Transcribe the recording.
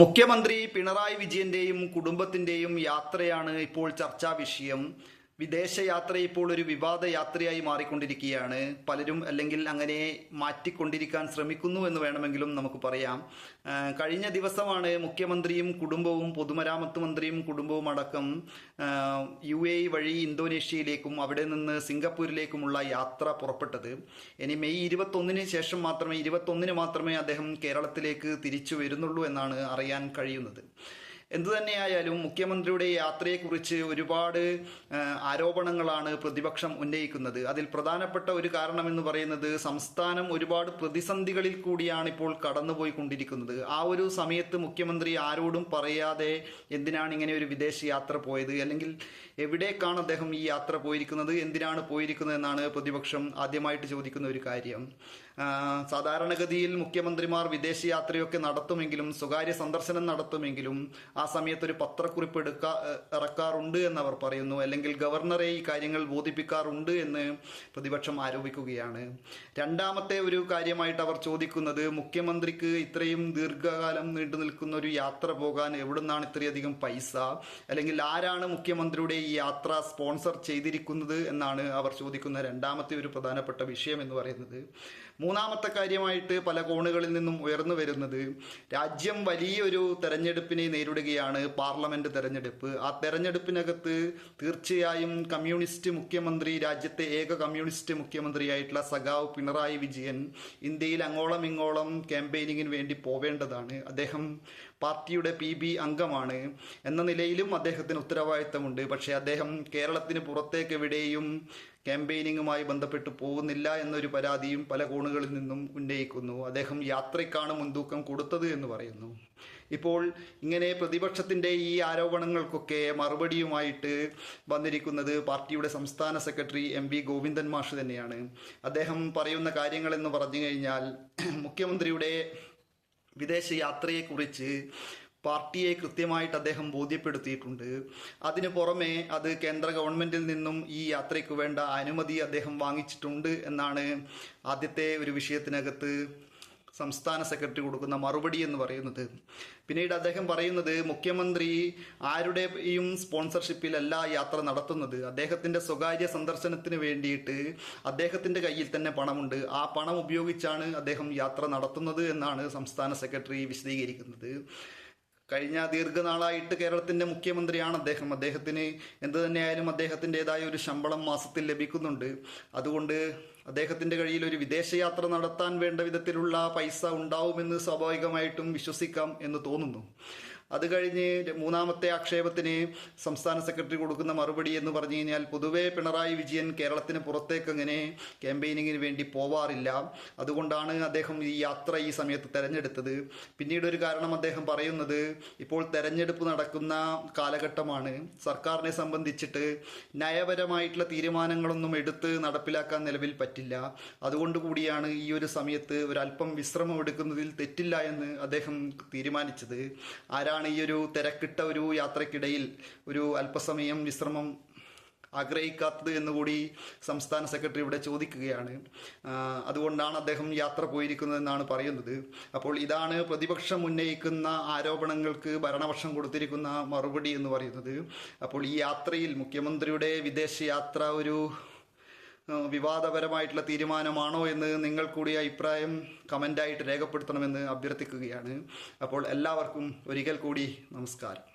മുഖ്യമന്ത്രി പിണറായി വിജയന്റെയും കുടുംബത്തിന്റെയും യാത്രയാണ് ഇപ്പോൾ ചർച്ചാ വിഷയം. വിദേശയാത്ര ഇപ്പോൾ ഒരു വിവാദ യാത്രയായി മാറിക്കൊണ്ടിരിക്കുകയാണ്. പലരും അല്ലെങ്കിൽ അങ്ങനെ മാറ്റിക്കൊണ്ടിരിക്കാൻ ശ്രമിക്കുന്നു എന്ന് വേണമെങ്കിലും നമുക്ക് പറയാം. കഴിഞ്ഞ ദിവസമാണ് മുഖ്യമന്ത്രിയും കുടുംബവും പൊതുമരാമത്ത് മന്ത്രിയും കുടുംബവും അടക്കം യു എ വഴി ഇന്തോനേഷ്യയിലേക്കും അവിടെ നിന്ന് സിംഗപ്പൂരിലേക്കുമുള്ള യാത്ര പുറപ്പെട്ടത്. ഇനി മെയ് ഇരുപത്തൊന്നിന് ശേഷം മാത്രമേ ഇരുപത്തൊന്നിന് മാത്രമേ അദ്ദേഹം കേരളത്തിലേക്ക് തിരിച്ചു വരുന്നുള്ളൂ എന്നാണ് അറിയാൻ കഴിയുന്നത്. എന്തുതന്നെയായാലും മുഖ്യമന്ത്രിയുടെ യാത്രയെക്കുറിച്ച് ഒരുപാട് ആരോപണങ്ങളാണ് പ്രതിപക്ഷം ഉന്നയിക്കുന്നത്. അതിൽ പ്രധാനപ്പെട്ട ഒരു കാരണം എന്ന് പറയുന്നത് സംസ്ഥാനം ഒരുപാട് പ്രതിസന്ധികളിൽ കൂടിയാണ് ഇപ്പോൾ കടന്നുപോയിക്കൊണ്ടിരിക്കുന്നത്. ആ ഒരു സമയത്ത് മുഖ്യമന്ത്രി ആരോടും പറയാതെ എന്തിനാണ് ഇങ്ങനെ ഒരു വിദേശ യാത്ര പോയത്? അല്ലെങ്കിൽ എവിടേക്കാണ് അദ്ദേഹം ഈ യാത്ര പോയിരിക്കുന്നത്? എന്തിനാണ് പോയിരിക്കുന്നത് എന്നാണ് പ്രതിപക്ഷം ആദ്യമായിട്ട് ചോദിക്കുന്ന ഒരു കാര്യം. സാധാരണഗതിയിൽ മുഖ്യമന്ത്രിമാർ വിദേശയാത്രയൊക്കെ നടത്തുമെങ്കിലും സ്വകാര്യ സന്ദർശനം നടത്തുമെങ്കിലും ആ സമയത്ത് ഒരു പത്രക്കുറിപ്പ് എടുക്കാ ഇറക്കാറുണ്ട് അവർ പറയുന്നു. അല്ലെങ്കിൽ ഗവർണറെ ഈ കാര്യങ്ങൾ ബോധിപ്പിക്കാറുണ്ട് എന്ന് പ്രതിപക്ഷം ആരോപിക്കുകയാണ്. രണ്ടാമത്തെ ഒരു കാര്യമായിട്ട് അവർ ചോദിക്കുന്നത് മുഖ്യമന്ത്രിക്ക് ഇത്രയും ദീർഘകാലം നീണ്ടു നിൽക്കുന്ന ഒരു യാത്ര പോകാൻ എവിടുന്നാണ് ഇത്രയധികം പൈസ? അല്ലെങ്കിൽ ആരാണ് മുഖ്യമന്ത്രിയുടെ ഈ യാത്ര സ്പോൺസർ ചെയ്തിരിക്കുന്നത് എന്നാണ് അവർ ചോദിക്കുന്ന രണ്ടാമത്തെ ഒരു പ്രധാനപ്പെട്ട വിഷയം എന്ന് പറയുന്നത്. മൂന്നാമത്തെ കാര്യമായിട്ട് പല കോണുകളിൽ നിന്നും ഉയർന്നു വരുന്നത് രാജ്യം വലിയൊരു തെരഞ്ഞെടുപ്പിനെ നേരിടുകയാണ് പാർലമെന്റ് തെരഞ്ഞെടുപ്പ്. ആ തെരഞ്ഞെടുപ്പിനകത്ത് തീർച്ചയായും കമ്മ്യൂണിസ്റ്റ് മുഖ്യമന്ത്രി രാജ്യത്തെ ഏക കമ്മ്യൂണിസ്റ്റ് മുഖ്യമന്ത്രിയായിട്ടുള്ള സഖാവ് പിണറായി വിജയൻ ഇന്ത്യയിൽ അങ്ങോളം ഇങ്ങോളം ക്യാമ്പയിനിങ്ങിന് വേണ്ടി പോവേണ്ടതാണ്. അദ്ദേഹം പാർട്ടിയുടെ പി ബി അംഗമാണ് എന്ന നിലയിലും അദ്ദേഹത്തിന് ഉത്തരവാദിത്തമുണ്ട്. പക്ഷേ അദ്ദേഹം കേരളത്തിന് പുറത്തേക്ക് എവിടെയും ക്യാമ്പയിനിങ്ങുമായി ബന്ധപ്പെട്ട് പോകുന്നില്ല എന്നൊരു പരാതിയും പല കോണുകളിൽ നിന്നും ഉന്നയിക്കുന്നു. അദ്ദേഹം യാത്രയ്ക്കാണ് മുൻതൂക്കം കൊടുത്തത് എന്ന് പറയുന്നു. ഇപ്പോൾ ഇങ്ങനെ പ്രതിപക്ഷത്തിന്റെ ഈ ആരോപണങ്ങൾക്കൊക്കെ മറുപടിയുമായിട്ട് വന്നിരിക്കുന്നത് പാർട്ടിയുടെ സംസ്ഥാന സെക്രട്ടറി എം വി ഗോവിന്ദൻ മാഷ് തന്നെയാണ്. അദ്ദേഹം പറയുന്ന കാര്യങ്ങളെന്ന് പറഞ്ഞു കഴിഞ്ഞാൽ മുഖ്യമന്ത്രിയുടെ വിദേശ യാത്രയെക്കുറിച്ച് പാർട്ടിയെ കൃത്യമായിട്ട് അദ്ദേഹം ബോധ്യപ്പെടുത്തിയിട്ടുണ്ട്. അതിനു പുറമെ അത് കേന്ദ്ര ഗവൺമെന്റിൽ നിന്നും ഈ യാത്രയ്ക്ക് വേണ്ട അനുമതി അദ്ദേഹം വാങ്ങിച്ചിട്ടുണ്ട് എന്നാണ് ആദ്യത്തെ ഒരു വിഷയത്തിനകത്ത് സംസ്ഥാന സെക്രട്ടറി കൊടുക്കുന്ന മറുപടി എന്ന് പറയുന്നത്. പിന്നീട് അദ്ദേഹം പറയുന്നത് മുഖ്യമന്ത്രി ആരുടെയും സ്പോൺസർഷിപ്പിലല്ല യാത്ര നടത്തുന്നത്. അദ്ദേഹത്തിന്റെ സ്വകാര്യ സന്ദർശനത്തിന് വേണ്ടിയിട്ട് അദ്ദേഹത്തിന്റെ കയ്യിൽ തന്നെ പണമുണ്ട്. ആ പണം ഉപയോഗിച്ചാണ് അദ്ദേഹം യാത്ര നടത്തുന്നത് എന്നാണ് സംസ്ഥാന സെക്രട്ടറി വിശദീകരിക്കുന്നത്. കഴിഞ്ഞ ദീർഘനാളായിട്ട് കേരളത്തിന്റെ മുഖ്യമന്ത്രിയാണ് അദ്ദേഹം. അദ്ദേഹത്തിന് എന്ത് തന്നെയായാലും അദ്ദേഹത്തിന്റെതായ ഒരു ശമ്പളം മാസത്തിൽ ലഭിക്കുന്നുണ്ട്. അതുകൊണ്ട് അദ്ദേഹത്തിന്റെ കയ്യിൽ ഒരു വിദേശയാത്ര നടത്താൻ വേണ്ട വിധത്തിലുള്ള പൈസ ഉണ്ടാവുമെന്ന് സ്വാഭാവികമായിട്ടും വിശ്വസിക്കാം എന്ന് തോന്നുന്നു. അത് കഴിഞ്ഞ് മൂന്നാമത്തെ ആക്ഷേപത്തിന് സംസ്ഥാന സെക്രട്ടറി കൊടുക്കുന്ന മറുപടി എന്ന് പറഞ്ഞു കഴിഞ്ഞാൽ പൊതുവേ പിണറായി വിജയൻ കേരളത്തിന് പുറത്തേക്ക് അങ്ങനെ ക്യാമ്പയിനിങ്ങിന് വേണ്ടി പോവാറില്ല. അതുകൊണ്ടാണ് അദ്ദേഹം ഈ യാത്ര ഈ സമയത്ത് തെരഞ്ഞെടുത്തത്. പിന്നീട് ഒരു കാരണം അദ്ദേഹം പറയുന്നത് ഇപ്പോൾ തെരഞ്ഞെടുപ്പ് നടക്കുന്ന കാലഘട്ടമാണ്. സർക്കാരിനെ സംബന്ധിച്ചിട്ട് നയപരമായിട്ടുള്ള തീരുമാനങ്ങളൊന്നും എടുത്ത് നടപ്പിലാക്കാൻ നിലവിൽ പറ്റില്ല. അതുകൊണ്ട് കൂടിയാണ് ഈ ഒരു സമയത്ത് ഒരല്പം വിശ്രമം എടുക്കുന്നതിൽ തെറ്റില്ല എന്ന് അദ്ദേഹം തീരുമാനിച്ചത്. ആരാണ് ഈ ഒരു തിരക്കിട്ട ഒരു യാത്രക്കിടയിൽ ഒരു അല്പസമയം വിശ്രമം ആഗ്രഹിക്കാത്തത് എന്നുകൂടി സംസ്ഥാന സെക്രട്ടറി ഇവിടെ ചോദിക്കുകയാണ്. അതുകൊണ്ടാണ് അദ്ദേഹം യാത്ര പോയിരിക്കുന്നതെന്നാണ് പറയുന്നത്. അപ്പോൾ ഇതാണ് പ്രതിപക്ഷം ഉന്നയിക്കുന്ന ആരോപണങ്ങൾക്ക് ഭരണപക്ഷം കൊടുത്തിരിക്കുന്ന മറുപടി എന്ന് പറയുന്നത്. അപ്പോൾ ഈ യാത്രയിൽ മുഖ്യമന്ത്രിയുടെ വിദേശയാത്ര ഒരു വിവാദപരമായിട്ടുള്ള തീരുമാനമാണോ എന്ന് നിങ്ങൾ കൂടി അഭിപ്രായം കമന്റായിട്ട് രേഖപ്പെടുത്തണമെന്ന് അഭ്യർത്ഥിക്കുകയാണ്. അപ്പോൾ എല്ലാവർക്കും ഒരിക്കൽ കൂടി നമസ്കാരം.